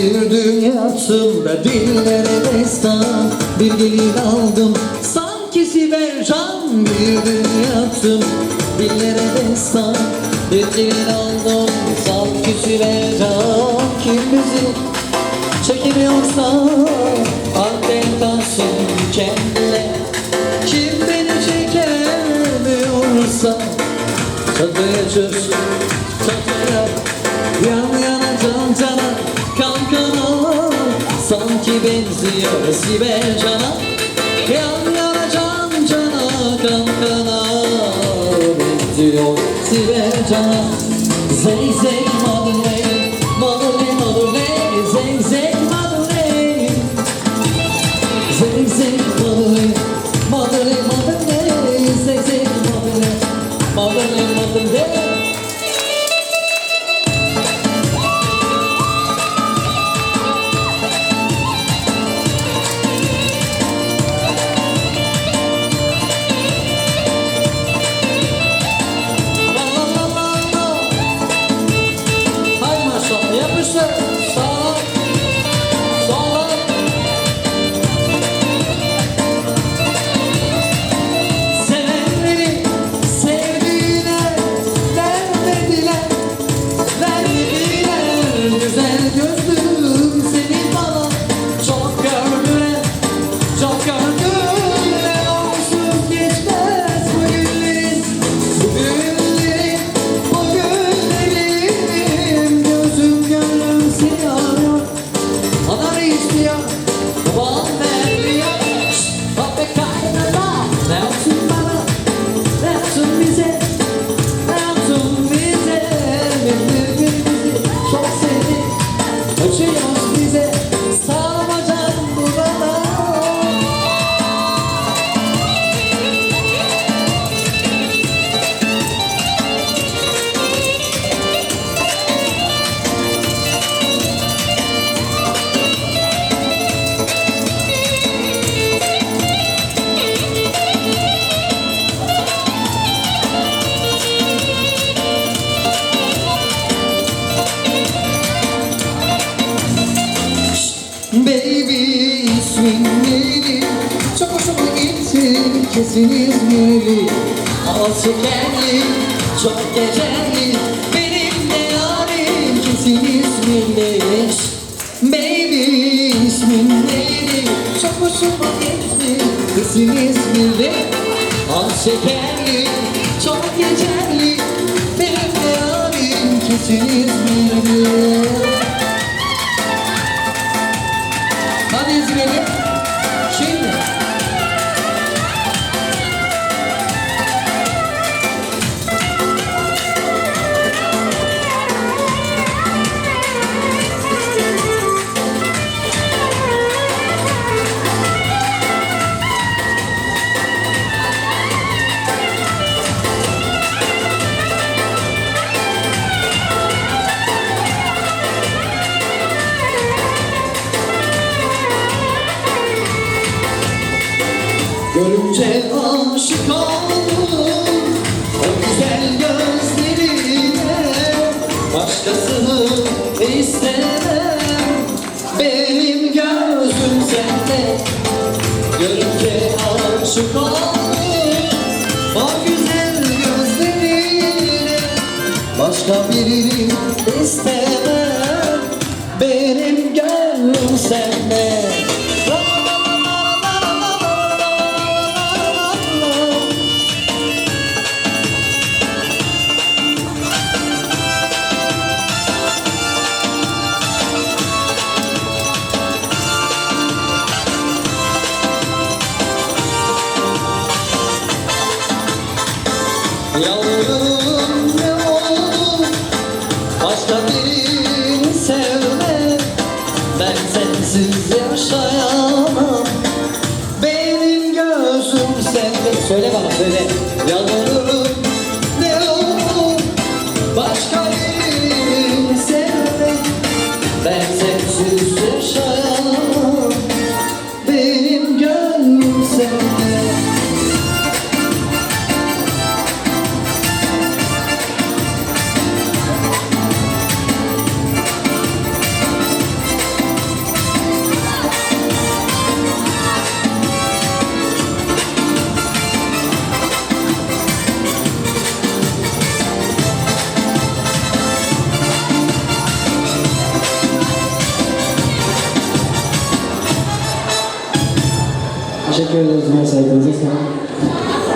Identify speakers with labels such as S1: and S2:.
S1: Bir dünya tımda dillere destan. Bir gelin aldım sanki Sibel Can Bir dünya tım dillere destan Bir gelin aldım sanki Sibel Can Kim bizi çekemiyorsa Anten kalsın kendine. Kim beni çekemiyorsa Çatıya çıksın Sanki benziyor Sibel Can'a Yan yana can cana kan kana Benziyor Sibel Can'a. Zey zey Madeleine Madeleine Madeleine Zey zey Madeleine Zey zey Madeleine Madeleine Madeleine Zey zey Madeleine Madeleine Madeleine Baby ismin neydi? Çok hoşuma gitti kesin İzmirli Altı geldi çok geceli. Benim de yarim kesin İzmirli Baby ismin neydi? Çok hoşuma gitti kesin İzmirli Al şekerli çok geceli. Benim de yarim kesin İzmirli Келіп Görünce aşık oldum. O güzel gözlerine Başkasını istemem. Benim gözüm sende. Görünce aşık oldum. O güzel gözlerine Başka birini istemem. Benim gönlüm sende Yavrum ne oldu? Başka birini sevme.
S2: Ben sensiz yaşayan 就是没有身份证。